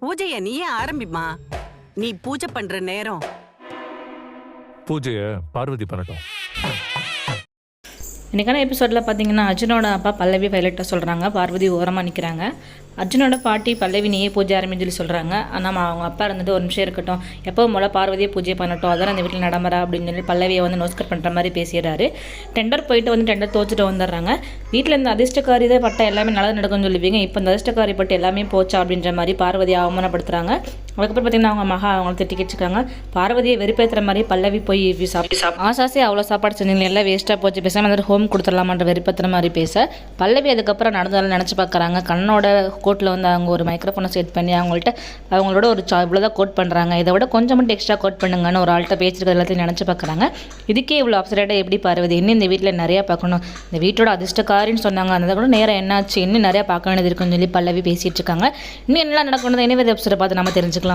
பூஜைய நீயே ஆரம்பிமா நீ பூஜை பண்ற நேரம். பூஜைய பார்வதி பண்ணட்டும் இன்றைக்கான எபிசோடில் பார்த்தீங்கன்னா அர்ஜுனோட அப்பா பல்லவி பைலட்டாக சொல்கிறாங்க பார்வதி ஓரமாக நிற்கிறாங்க அர்ஜுனோட பாட்டி பல்லவி நீயே பூஜை ஆரம்பின்னு சொல்லி சொல்கிறாங்க ஆனால் அவங்க அப்பா இருந்துட்டு ஒரு நிமிஷம் இருக்கட்டும். எப்போ போல பார்வதியை பூஜை பண்ணட்டும். அதான் அந்த வீட்டில் நடமரா அப்படின்னு சொல்லி பல்லவியை வந்து நோஸ்கட் பண்ணுற மாதிரி பேசிடுறாரு. டெண்டர் போயிட்டு வந்து டெண்டர் தோச்சுட்டு வந்துடுறாங்க. வீட்டில் இந்த அதிர்ஷ்டக்காரி தான் பட்டா எல்லாமே நல்லது நடக்கும்னு சொல்லுவீங்க. இப்போ இந்த அதிர்ஷ்டக்காரி பட்டு எல்லாமே போச்சா அப்படின்ற மாதிரி பார்வதியை அவமானப்படுத்துகிறாங்க அதுக்கப்புறம் பார்த்தீங்கன்னா அவங்க மகா அவங்கள திட்டிக்கிட்டு இருக்காங்க பார்வதியை வெறுப்பேற்றுற மாதிரி பல்லவி போய் சாப்பிட்டு ஆசாசி அவ்வளோ சாப்பாடு செஞ்சீங்க எல்லாம் வேஸ்ட்டாக போச்சு. பேசாமல் வந்துட்டு ஹோம் கொடுத்துடலாமான்ற வெறுப்பேற்றுற மாதிரி பேச. பல்லவி அதுக்கப்புறம் நடந்தாலும் நினச்சி பார்க்குறாங்க. கண்ணோட கோட்டில் வந்து அவங்க ஒரு மைக்ரோஃபோனை செட் பண்ணி அவங்கள்ட்ட அவங்களோட ஒரு சா இவ்வளோ தான் கோட் பண்ணுறாங்க இதை விட கொஞ்சம் மட்டும் எக்ஸ்ட்ரா கோட் பண்ணுங்கன்னு ஒரு ஆள்கிட்ட பேசிருக்கிறது எல்லாத்தையும் நினச்சி பார்க்குறாங்க. இதுக்கே இவ்வளோ அப்சரேட்டாக எப்படி பார்வதி? இன்னும் இந்த வீட்டில் நிறையா பார்க்கணும். இந்த வீட்டோட அதிர்ஷ்டக்காரின்னு சொன்னாங்க. அந்த கூட நேரம் என்னாச்சு? இன்னும் நிறையா பார்க்க வேண்டியது இருக்குன்னு சொல்லி பல்லவி பேசிகிட்டு இருக்காங்க. இன்னும் என்னெல்லாம் நடக்கணும் என்ன அப்சரை பார்த்து நம்ம தெரிஞ்சுக்கலாம்.